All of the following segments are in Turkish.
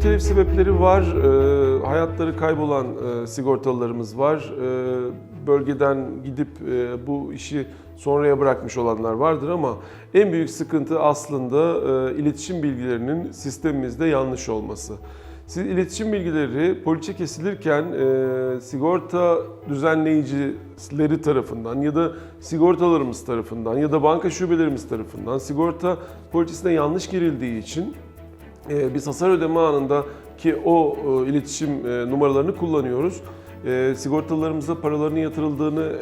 telif sebepleri var. Ee, hayatları kaybolan e, sigortalılarımız var. Ee, bölgeden gidip e, bu işi sonraya bırakmış olanlar vardır ama en büyük sıkıntı aslında e, iletişim bilgilerinin sistemimizde yanlış olması. Siz iletişim bilgileri poliçe kesilirken e, sigorta düzenleyicileri tarafından ya da sigortalarımız tarafından ya da banka şubelerimiz tarafından sigorta poliçesine yanlış girildiği için e, biz hasar ödeme anında ki o e, iletişim e, numaralarını kullanıyoruz. E, sigortalarımıza paralarının yatırıldığını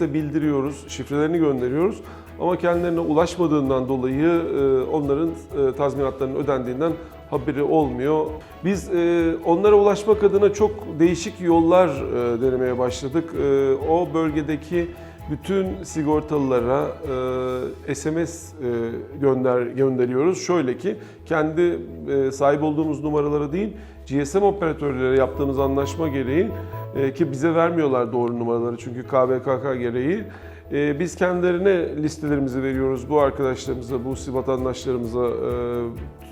e, bildiriyoruz, şifrelerini gönderiyoruz. Ama kendilerine ulaşmadığından dolayı e, onların e, tazminatlarının ödendiğinden haberi olmuyor. Biz e, onlara ulaşmak adına çok değişik yollar e, denemeye başladık. E, o bölgedeki bütün sigortalılara e, SMS e, gönder gönderiyoruz. Şöyle ki kendi e, sahip olduğumuz numaralara değil GSM operatörlere yaptığımız anlaşma gereği e, ki bize vermiyorlar doğru numaraları çünkü KVKK gereği e, biz kendilerine listelerimizi veriyoruz. Bu arkadaşlarımıza, bu vatandaşlarımıza e,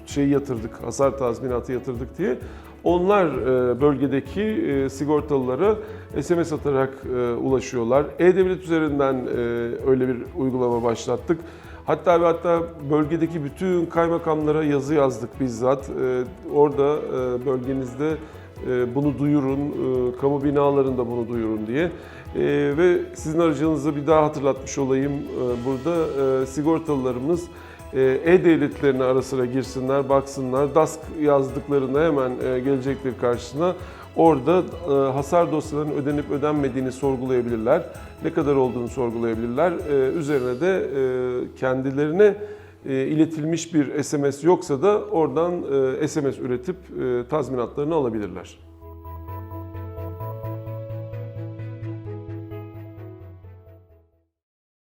şey yatırdık, hasar tazminatı yatırdık diye. Onlar e, bölgedeki e, sigortalılara SMS atarak e, ulaşıyorlar. E-Devlet üzerinden öyle bir uygulama başlattık. Hatta ve hatta bölgedeki bütün kaymakamlara yazı yazdık bizzat. Orada bölgenizde bunu duyurun, kamu binalarında bunu duyurun diye. Ve sizin aracınızda bir daha hatırlatmış olayım burada sigortalılarımız e-devletlerine ara sıra girsinler, baksınlar. DASK yazdıklarında hemen e, gelecektir karşısına. Orada e, hasar dosyalarının ödenip ödenmediğini sorgulayabilirler. Ne kadar olduğunu sorgulayabilirler. E, Üzerine de e, kendilerine e, iletilmiş bir SMS yoksa da oradan e, SMS üretip e, tazminatlarını alabilirler.